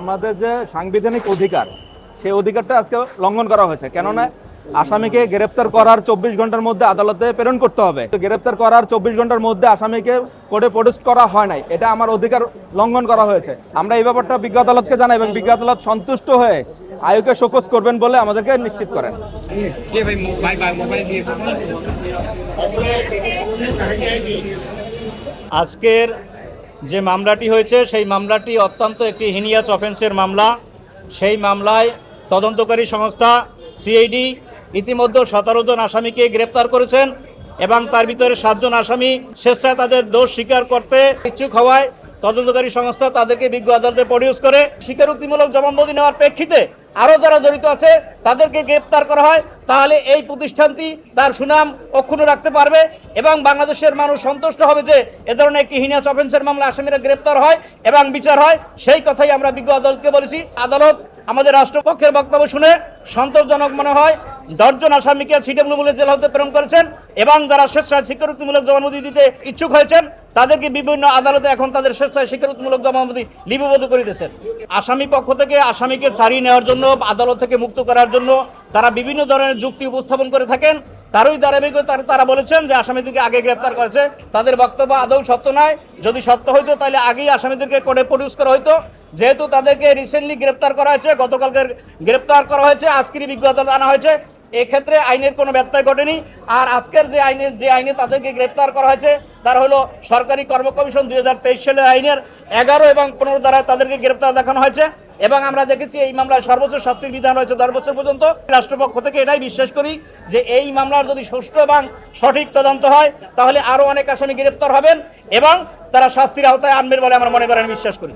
আমাদের যে সাংবিধানিক অধিকার সেই অধিকারটা আজকে লঙ্ঘন করা হয়েছে। কেননা আসামিকে গ্রেপ্তার করার চব্বিশ ঘণ্টার মধ্যে আদালতে প্রেরণ করতে হবে। তো গ্রেপ্তার করার চব্বিশ ঘণ্টার মধ্যে আসামিকে কোর্টে প্রডিউস করা হয় নাই। এটা আমার অধিকার লঙ্ঘন করা হয়েছে। আমরা এই ব্যাপারটা বিজ্ঞ আদালতকে জানাই এবং বিজ্ঞ আদালত সন্তুষ্ট হয়ে আয়োগকে শোকজ করবেন বলে আমাদেরকে নিশ্চিত করেন। কে ভাই মোবাইল বা মোবাইল দিয়ে আজকের যে মামলাটি হয়েছে সেই মামলাটি অত্যন্ত একটি হিনিয়াস অফেন্সের মামলা। সেই মামলায় তদন্তকারী সংস্থা সিআইডি ইতিমধ্যে সতেরো জন আসামিকে গ্রেপ্তার করেছেন এবং তার ভিতরে সাতজন আসামি স্বেচ্ছায় তাদের দোষ স্বীকার করতে ইচ্ছুক হওয়ায় তদন্তকারী সংস্থা তাদেরকে বিজ্ঞ আদালতে প্রডিউস করে স্বীকারোক্তিমূলক জবানবন্দি নেওয়ার প্রেক্ষিতে আরও যারা জড়িত আছে, তাদেরকে গ্রেপ্তার করা হয়। তাহলে এই প্রতিষ্ঠানটি তার সুনাম অক্ষুণ্ণ রাখতে পারবে এবং বাংলাদেশের মানুষ সন্তুষ্ট হবে যে এ ধরনের একটি হিনিয়াস অফেন্সের মামলা আসামিরা গ্রেপ্তার হয় এবং বিচার হয়। সেই কথাই আমরা বিজ্ঞ আদালতকে বলেছি। আদালত আমাদের রাষ্ট্রপক্ষের বক্তব্য শুনে সন্তোষজনক মনে হয়, দশজন আসামিকে সিডব্লিউমূলক জেল হতে প্রেরণ করেছেন এবং যারা স্বেচ্ছায় স্বীকারোক্তিমূলক জবানবন্দি দিতে ইচ্ছুক হয়েছেন তাদেরকে বিভিন্ন আদালতে এখন তাদের স্বেচ্ছায় স্বীকারোক্তিমূলক জবানবন্দি লিপিবদ্ধ করিতেছেন আসামি পক্ষ থেকে আসামিকে ছাড়িয়ে নেওয়ার জন্য, আদালত থেকে মুক্ত করার জন্য তারা বিভিন্ন ধরনের যুক্তি উপস্থাপন করে থাকেন। তারই ধারাবাহিকতা তারা বলেছেন যে আসামিদেরকে আগে গ্রেপ্তার করেছে। তাদের বক্তব্য আদৌ সত্য নয়। যদি সত্য হইতো, তাহলে আগেই আসামিদেরকে কোর্টে প্রডিউস করা হইতো। যেহেতু তাদেরকে রিসেন্টলি গ্রেপ্তার করা হয়েছে, গতকালকে গ্রেপ্তার করা হয়েছে, আজকেরই বিজ্ঞ আদালত আনা হয়েছে। এক্ষেত্রে আইনের কোনো ব্যত্যয় ঘটেনি। আর আজকের যে আইনের যে আইনে তাদেরকে গ্রেপ্তার করা হয়েছে, তার হলো সরকারি কর্ম কমিশন দুই হাজার তেইশ সালের আইনের এগারো এবং পনেরো দ্বারা তাদেরকে গ্রেপ্তার দেখানো হয়েছে। এবং আমরা দেখেছি এই মামলায় সর্বোচ্চ শাস্তির বিধান রয়েছে দশ বছর পর্যন্ত। রাষ্ট্রপক্ষ থেকে এটাই বিশ্বাস করি যে এই মামলার যদি সুষ্ঠু এবং সঠিক তদন্ত হয়, তাহলে আরও অনেক আসামি গ্রেপ্তার হবেন এবং তারা শাস্তির আওতায় আনবেন বলে আমরা মনে করেন বিশ্বাস করি।